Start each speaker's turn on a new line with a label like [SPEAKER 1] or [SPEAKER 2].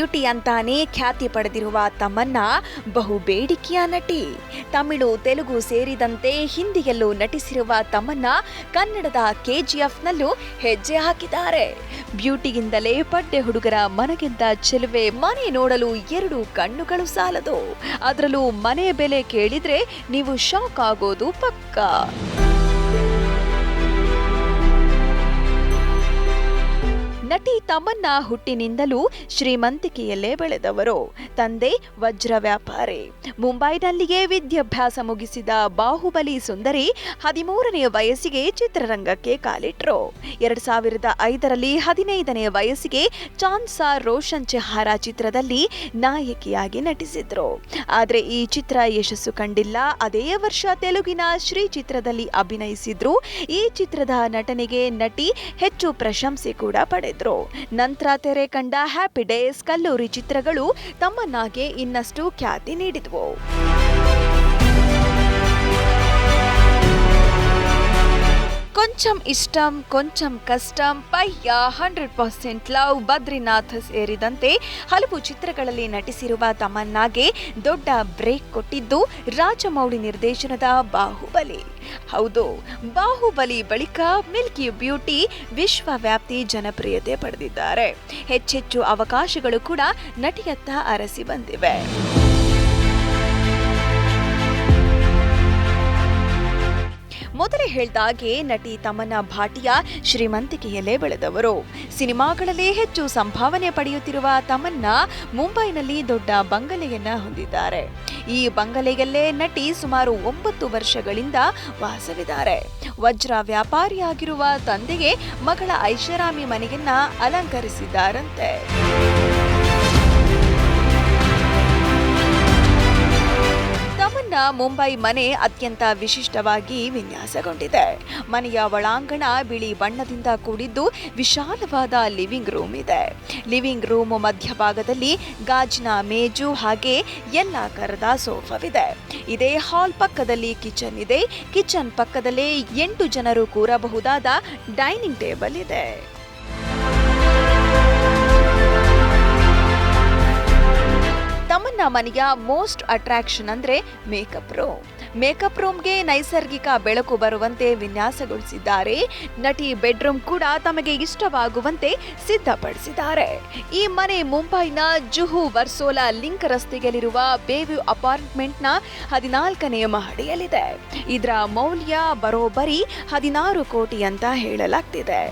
[SPEAKER 1] Beauty ಅಂತಾನೆ ಖ್ಯಾತಿ ಪಡೆದಿರುವ ತಮ್ಮನ್ನ ಬಹು ಬೇಡಿಕೆಯ ನಟಿ. ತಮಿಳು, ತೆಲುಗು ಸೇರಿದಂತೆ ಹಿಂದಿಯಲ್ಲೂ ನಟಿಸಿರುವ ತಮ್ಮನ್ನ ಕನ್ನಡದ ಕೆಜಿಎಫ್ನಲ್ಲೂ ಹೆಜ್ಜೆ ಹಾಕಿದ್ದಾರೆ. ಬ್ಯೂಟಿಗಿಂದಲೇ ಪಡ್ಡೆ ಹುಡುಗರ ಮನಗೆದ್ದ ಚೆಲುವೆ ಮನೆ ನೋಡಲು ಎರಡು ಕಣ್ಣುಗಳು ಸಾಲದು. ಅದರಲ್ಲೂ ಮನೆ ಬೆಲೆ ಕೇಳಿದ್ರೆ ನೀವು ಶಾಕ್ ಆಗೋದು ಪಕ್ಕಾ. ತಮ್ಮನ್ನ ಹುಟ್ಟಿನಿಂದಲೂ ಶ್ರೀಮಂತಿಕೆಯಲ್ಲೇ ಬೆಳೆದವರು. ತಂದೆ, ವಜ್ರ ವ್ಯಾಪಾರಿ. ಮುಂಬೈನಲ್ಲಿಯೇ ವಿದ್ಯಾಭ್ಯಾಸ ಮುಗಿಸಿದ ಬಾಹುಬಲಿ ಸುಂದರಿ ಹದಿಮೂರನೇ ವಯಸ್ಸಿಗೆ ಚಿತ್ರರಂಗಕ್ಕೆ ಕಾಲಿಟ್ರು. ಎರಡ್ ಸಾವಿರದ ಐದರಲ್ಲಿ ಹದಿನೈದನೇ ವಯಸ್ಸಿಗೆ ಚಾನ್ಸಾ ರೋಷನ್ ಚೆಹಾರ ಚಿತ್ರದಲ್ಲಿ ನಾಯಕಿಯಾಗಿ ನಟಿಸಿದ್ರು. ಆದರೆ ಈ ಚಿತ್ರ ಯಶಸ್ಸು ಕಂಡಿಲ್ಲ. ಅದೇ ವರ್ಷ ತೆಲುಗಿನ ಶ್ರೀ ಚಿತ್ರದಲ್ಲಿ ಅಭಿನಯಿಸಿದ್ರು. ಈ ಚಿತ್ರದ ನಟನೆಗೆ ನಟಿ ಹೆಚ್ಚು ಪ್ರಶಂಸೆ ಕೂಡ ಪಡೆದ್ರು. ನಂತರ ತೆರೆ ಕಂಡ ಹ್ಯಾಪಿ ಡೇಸ್ ಕಲ್ಲೂರಿ ಚಿತ್ರಗಳು ತಮ್ಮನ್ನಾಗೆ ಇನ್ನಷ್ಟು ಖ್ಯಾತಿ ನೀಡಿದ್ವು. Konchem Ishtam Konchem Kashtam Paiyaa hundred percent love Badrinath ಸೇರಿದಂತೆ ಹಲವು ಚಿತ್ರಗಳಲ್ಲಿ ನಟಿಸಿರುವ ತಮನ್ನಾಗೆ ದೊಡ್ಡ ಬ್ರೇಕ್ ಕೊಟ್ಟಿದ್ದು ರಾಜಮೌಳಿ ನಿರ್ದೇಶನದ ಬಾಹುಬಲಿ ಹೌದು ಬಾಹುಬಲಿ ಬಳಿಕ ಮಿಲ್ಕಿ ಬ್ಯೂಟಿ ವಿಶ್ವವ್ಯಾಪ್ತಿ ಜನಪ್ರಿಯತೆ ಪಡೆದಿದ್ದಾರೆ. ಹೆಚ್ಚೆಚ್ಚು ಅವಕಾಶಗಳು ಕೂಡ ನಟಿಯತ್ತ ಅರಸಿ ಬಂದಿವೆ. ಮೊದಲೇ ಹೇಳ್ದಾಗೆ ನಟಿ ತಮನ್ನಾ ಭಾಟಿಯಾ ಶ್ರೀಮಂತಿಕೆಯಲ್ಲೇ ಬೆಳೆದವರು. ಸಿನಿಮಾಗಳಲ್ಲೇ ಹೆಚ್ಚು ಸಂಭಾವನೆ ಪಡೆಯುತ್ತಿರುವ ತಮನ್ನಾ ಮುಂಬೈನಲ್ಲಿ ದೊಡ್ಡ ಬಂಗಲೆಯನ್ನ ಹೊಂದಿದ್ದಾರೆ. ಈ ಬಂಗಲೆಯಲ್ಲೇ ನಟಿ ಸುಮಾರು ಒಂಬತ್ತು ವರ್ಷಗಳಿಂದ ವಾಸವಿದ್ದಾರೆ. ವಜ್ರ ವ್ಯಾಪಾರಿಯಾಗಿರುವ ತಂದೆಗೆ ಮಗಳ ಐಷಾರಾಮಿ ಮನೆಯನ್ನ ಅಲಂಕರಿಸಿದ್ದಾರಂತೆ. ಮುಂಬೈ ಮನೆ ಅತ್ಯಂತ ವಿಶಿಷ್ಟವಾಗಿ ವಿನ್ಯಾಸಗೊಂಡಿದೆ. ಮನೆಯ ಒಳಾಂಗಣ ಬಿಳಿ ಬಣ್ಣದಿಂದ ಕೂಡಿದ್ದು ವಿಶಾಲವಾದ ಲಿವಿಂಗ್ ರೂಮ್ ಇದೆ. ಲಿವಿಂಗ್ ರೂಮ್ ಮಧ್ಯಭಾಗದಲ್ಲಿ ಗಾಜಿನ ಮೇಜು ಹಾಗೆ ಎಲ್ಲ ಕರದ ಸೋಫಾವಿದೆ. ಇದೇ ಹಾಲ್ ಪಕ್ಕದಲ್ಲಿ ಕಿಚನ್ ಇದೆ. ಕಿಚನ್ ಪಕ್ಕದಲ್ಲೇ ಎಂಟು ಜನರು ಕೂರಬಹುದಾದ ಡೈನಿಂಗ್ ಟೇಬಲ್ ಇದೆ. ತಮ್ಮನ್ನ ಮನೆಯ ಮೋಸ್ಟ್ ಅಟ್ರಾಕ್ಷನ್ ಅಂದ್ರೆ ಮೇಕಪ್ ರೂಮ್. ಮೇಕಪ್ ರೂಮ್ಗೆ ನೈಸರ್ಗಿಕ ಬೆಳಕು ಬರುವಂತೆ ವಿನ್ಯಾಸಗೊಳಿಸಿದ್ದಾರೆ. ನಟಿ ಬೆಡ್ರೂಮ್ ಕೂಡ ತಮಗೆ ಇಷ್ಟವಾಗುವಂತೆ ಸಿದ್ಧಪಡಿಸಿದ್ದಾರೆ. ಈ ಮನೆ ಮುಂಬೈನ ಜುಹು ವರ್ಸೋಲಾ ಲಿಂಕ್ ರಸ್ತೆಯಲ್ಲಿರುವ ಬೇವ್ಯೂ ಅಪಾರ್ಟ್ಮೆಂಟ್ನ ಹದಿನಾಲ್ಕನೇ ಮಹಡಿಯಲ್ಲಿದೆ. ಇದರ ಮೌಲ್ಯ ಬರೋಬ್ಬರಿ ಹದಿನಾರು ಕೋಟಿ ಅಂತ ಹೇಳಲಾಗ್ತಿದೆ.